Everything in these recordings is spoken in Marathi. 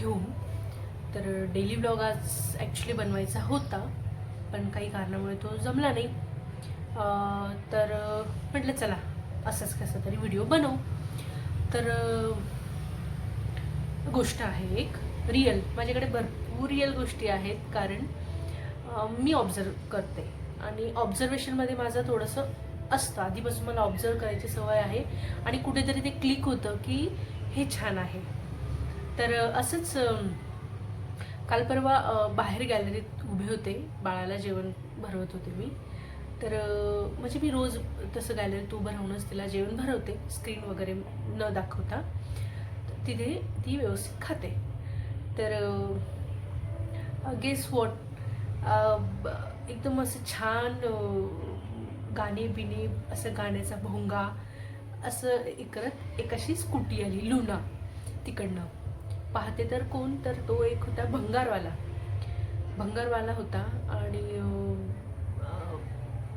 घेऊन. तर डेली ब्लॉग आज ॲक्च्युली बनवायचा होता पण काही कारणामुळे तो जमला नाही. तर म्हटलं चला असंच कसं तरी व्हिडिओ बनवू. तर गोष्ट आहे एक रिअल माझ्याकडे भरपूर रिअल गोष्टी आहेत कारण मी ऑब्झर्व करते. आणि ऑब्झर्वेशनमध्ये माझं थोडंसं असतं. आधीपासून मला ऑब्झर्व करायची सवय आहे. आणि कुठेतरी ते क्लिक होतं की हे छान आहे. तर असंच काल परवा बाहेर गॅलरीत उभे होते. बाळाला जेवण भरवत होते मी. तर म्हणजे मी रोज तसं गॅलरीत उभं राहूनच तिला जेवण भरवते. स्क्रीन वगैरे न दाखवता. तिथे ती व्यवस्थित खाते. तर गेस वॉट एकदम असं छान गाणे बिणे असं गाण्याचा भोंगा असं एक करत एक अशी स्कूटी आली लुना तिकडनं. पाहते तर कोण? तर तो एक होता भंगारवाला. भंगारवाला होता आणि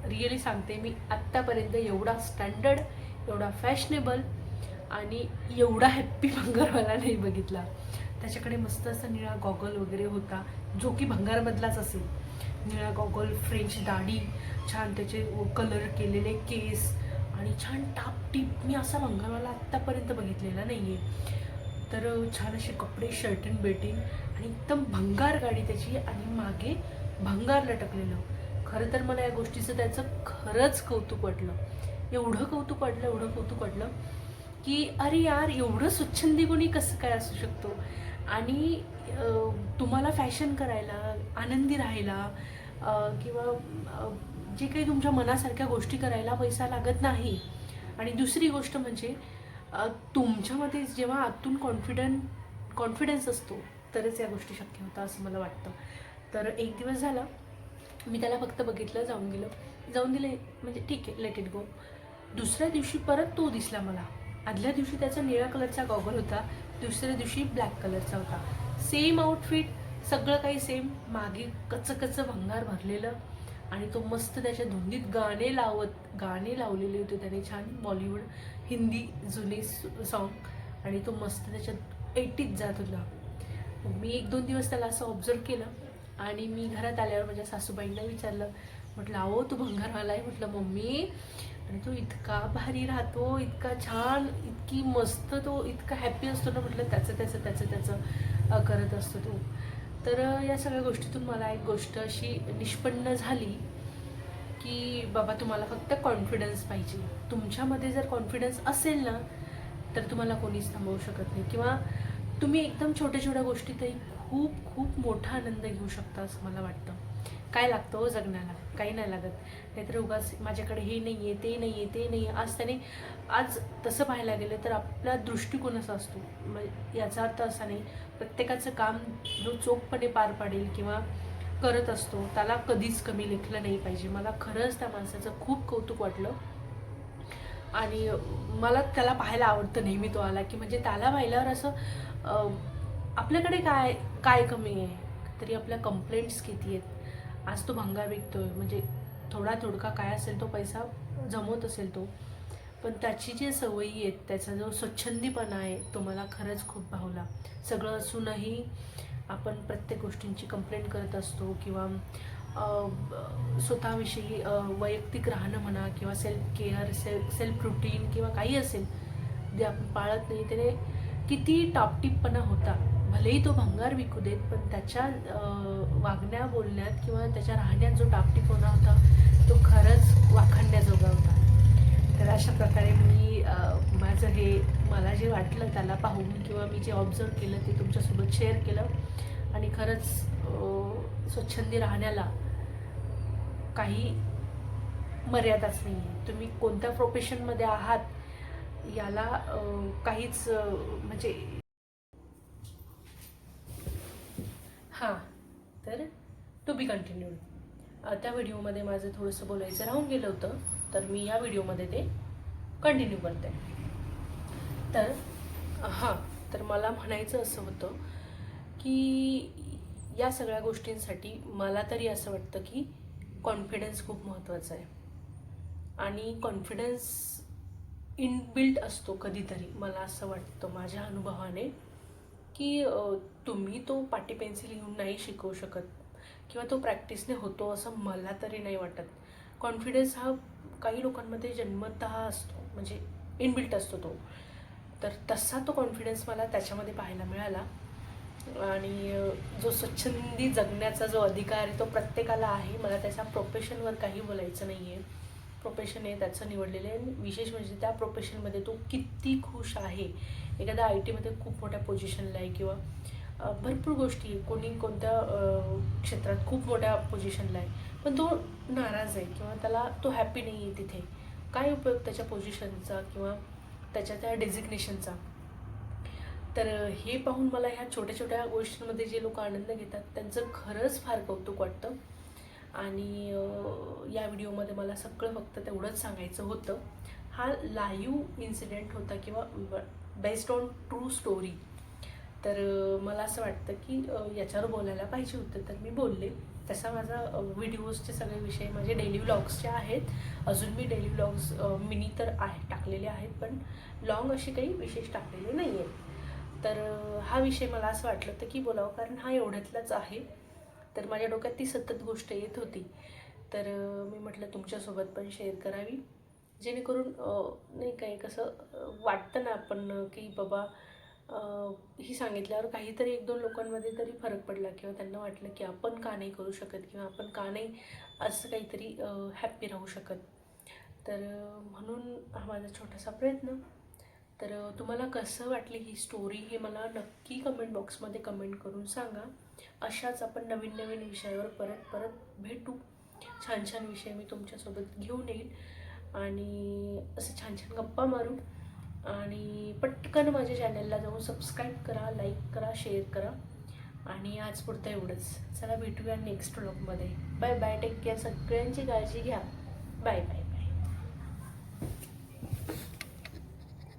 रिअली सांगते मी आत्तापर्यंत एवढा स्टँडर्ड एवढा फॅशनेबल आणि एवढा हॅप्पी भंगारवाला नाही बघितला. त्याच्याकडे मस्त असा निळा गॉगल वगैरे होता जो की भंगारमधलाच असेल. निळा गॉगल फ्रेंच दाढी छान त्याचे कलर केलेले केस आणि छान टाप टीप. मी असा भंगारवाला आत्तापर्यंत बघितलेला नाही आहे तर छान असे कपडे शर्टन बेटिंग आणि एकदम भंगार गाडी त्याची आणि मागे भंगार लटकलेलं. खरं तर मला या गोष्टीचं त्याचं खरंच कौतुक वाटलं. एवढं कौतुक वाटलं एवढं कौतुक वाटलं की अरे यार एवढं स्वच्छंदी गुणी कसं काय असू शकतो? आणि तुम्हाला फॅशन करायला आनंदी राहायला किंवा जे काही तुमच्या मनासारख्या गोष्टी करायला पैसा लागत नाही. आणि दुसरी गोष्ट म्हणजे तुमच्यामध्ये जेव्हा आतून कॉन्फिडंट कॉन्फिडन्स असतो तरच या गोष्टी शक्य होतात असं मला वाटतं. तर एक दिवस झाला मी त्याला फक्त बघितलं जाऊन गेलं. जाऊन दिले म्हणजे ठीक आहे लेट इट गो दुसऱ्या दिवशी परत तो दिसला मला. आदल्या दिवशी त्याचा निळ्या कलरचा गॉगल होता दुसऱ्या दिवशी ब्लॅक कलरचा होता. सेम आउटफिट सगळं काही सेम मागे कच्चं कच्चं भंगार भरलेलं. आणि तो मस्त त्याच्या धुंदीत गाणे लावत गाणे लावलेले होते त्याने छान बॉलिवूड हिंदी जुने सॉन्ग आणि तो मस्त त्याच्यात एटीत जात होता. मग मी एक दोन दिवस त्याला असं ऑब्झर्व केलं आणि मी घरात आल्यावर माझ्या सासूबाईंना विचारलं म्हटलं अहो तू भंगारवाला आहे म्हटलं मम्मी. आणि तो इतका भारी राहतो इतका छान इतकी मस्त तो इतका हॅप्पी असतो ना म्हटलं त्याचं त्याचं त्याचं त्याचं करत असतो तो. तर या सगळ्या गोष्टीतून मला एक गोष्ट अशी निष्पन्न झाली की बाबा तुम्हाला फक्त कॉन्फिडन्स पाहिजे. तुमच्यामध्ये जर कॉन्फिडन्स असेल ना तर तुम्हाला कोणीच थांबवू शकत नाही. किंवा तुम्ही एकदम छोट्या छोट्या गोष्टीतही खूप खूप मोठा आनंद घेऊ शकता असं मला वाटतं. काय लागतं हो जगण्याला? काही नाही लागत. नाहीतर उगाच माझ्याकडे हे नाही आहे ते नाही आहे ते नाही आहे आज त्याने आज तसं पाहायला गेलं तर आपला दृष्टिकोन असा असतो. म्हणजे याचा अर्थ असा नाही प्रत्येकाचं काम जो चोखपणे पार पाडेल किंवा करत असतो त्याला कधीच कमी लेखलं नाही पाहिजे. मला खरंच त्या माणसाचं खूप कौतुक वाटलं. आणि मला त्याला पाहायला आवडतं नेहमी तो आला की म्हणजे त्याला पाहिल्यावर असं आपल्याकडे काय काय कमी आहे? तरी आपल्या कंप्लेंट्स किती आहेत? आज तो भंगार विकतोय. म्हणजे थोडा थोडका काय असेल तो पैसा जमवत असेल तो. पण त्याची जी सवयी आहेत त्याचा जो स्वच्छंदीपणा आहे तो मला खरंच खूप भावला. सगळं असूनही आपण प्रत्येक गोष्टींची कंप्लेंट करत असतो किंवा स्वतःविषयी वैयक्तिक राहणं म्हणा किंवा self care self self routine किंवा काही असेल जे आपण पाळत नाही त्याने किती टापटीपपणा होता. भलेही तो भंगार विकू देत पण त्याच्या वागण्या बोलण्यात किंवा त्याच्या राहण्यात जो टापटीपणा होता तो खरंच वाखंड्याजोगा होता. तर अशा प्रकारे मी माझं हे मला जे वाटलं त्याला पाहून किंवा मी जे ऑब्झर्व केलं ते तुमच्यासोबत शेअर केलं आणि खरंच स्वच्छंदी राहण्याला काही मर्यादाच नाही आहे तुम्ही कोणत्या प्रोफेशनमध्ये आहात याला काहीच म्हणजे हां तर टू बी कंटिन्यूड त्या व्हिडिओमध्ये माझं थोडंसं बोलायचं राहून गेलं होतं तर मी या व्हिडिओमध्ये ते कंटिन्यू करते. तर हां तर मला म्हणायचं असं होतं की या सगळ्या गोष्टींसाठी मला तरी असं वाटतं की कॉन्फिडन्स खूप महत्त्वाचा आहे. आणि कॉन्फिडन्स इनबिल्ट असतो कधीतरी. मला असं वाटतं माझ्या अनुभवाने की तुम्ही तो पाटी पेन्सिल घेऊन नाही शिकवू शकत किंवा तो प्रॅक्टिसने होतो असं मला तरी नाही वाटत. कॉन्फिडन्स हा काही लोकांमध्ये जन्मतः असतो म्हणजे इनबिल्ट असतो तो. तर तसा तो कॉन्फिडन्स मला त्याच्यामध्ये पाहायला मिळाला. आणि जो स्वच्छंदी जगण्याचा जो अधिकार आहे तो प्रत्येकाला आहे. मला त्याच्या प्रोफेशनवर काही बोलायचं नाही आहे प्रोफेशन आहे त्याचं निवडलेलं आहे. आणि विशेष म्हणजे त्या प्रोफेशनमध्ये तो किती खुश आहे. एखाद्या आय टीमध्ये खूप मोठ्या पोझिशनला आहे किंवा भरपूर गोष्टी कोणी कोणत्या क्षेत्रात खूप मोठ्या पोझिशनला आहे. पण तो नाराज आहे किंवा त्याला तो हॅपी नाही आहे तिथे. काय उपयोग त्याच्या पोझिशनचा किंवा त्याच्या त्या डेझिग्नेशनचा तर हे पाहून मला ह्या छोट्या छोट्या गोष्टींमध्ये जे लोक आनंद घेतात त्यांचं खरंच फार कौतुक वाटतं. आणि या व्हिडिओमध्ये मला सगळं फक्त तेवढंच सांगायचं होतं. हा लाईव्ह इन्सिडेंट होता किंवा बेस्ड ऑन ट्रू स्टोरी तर मला असं वाटतं की याच्यावर बोलायला पाहिजे होतं तर मी बोलले. तसा माझा व्हिडिओजचे सगळे विषय माझे डेली व्लॉग्सचे आहेत. अजून मी डेली व्लॉग्स मिनी तर आहे टाकलेले आहेत पण लॉंग असे काही विशेष टाकलेले नाही आहेत तर हा विषय मला असं वाटलं होतं की बोलावं कारण हा एवढ्यातलाच आहे. तर माझ्या डोक्यात ती सतत गोष्ट येत होती. तर मी म्हटलं तुमच्यासोबत पण शेअर करावी. जेणेकरून नाही काही कसं वाटतं ना आपण की बाबा ही सांगितल्यावर काहीतरी एक दोन लोकांमध्ये तरी फरक पडला किंवा त्यांना वाटलं की आपण का नाही करू शकत किंवा आपण का नाही असं काहीतरी हॅप्पी राहू शकत. तर म्हणून हा माझा छोटासा प्रयत्न. तर तुम्हाला कसं वाटली ही स्टोरी हे मला नक्की कमेंट बॉक्समध्ये कमेंट करून सांगा. अशाच आपण नवीन नवीन विषयावर परत परत भेटू. छान छान विषय मी तुमच्यासोबत घेऊन येईल. आणि असं छान छान गप्पा मारू. आणि पटकन माझ्या चॅनलला जाऊन सबस्क्राईब करा लाईक करा शेअर करा. आणि आज पुरतं एवढंच. चला भेटूया नेक्स्ट व्लॉगमध्ये बाय बाय टेक केअर सगळ्यांची काळजी घ्या. Bye bye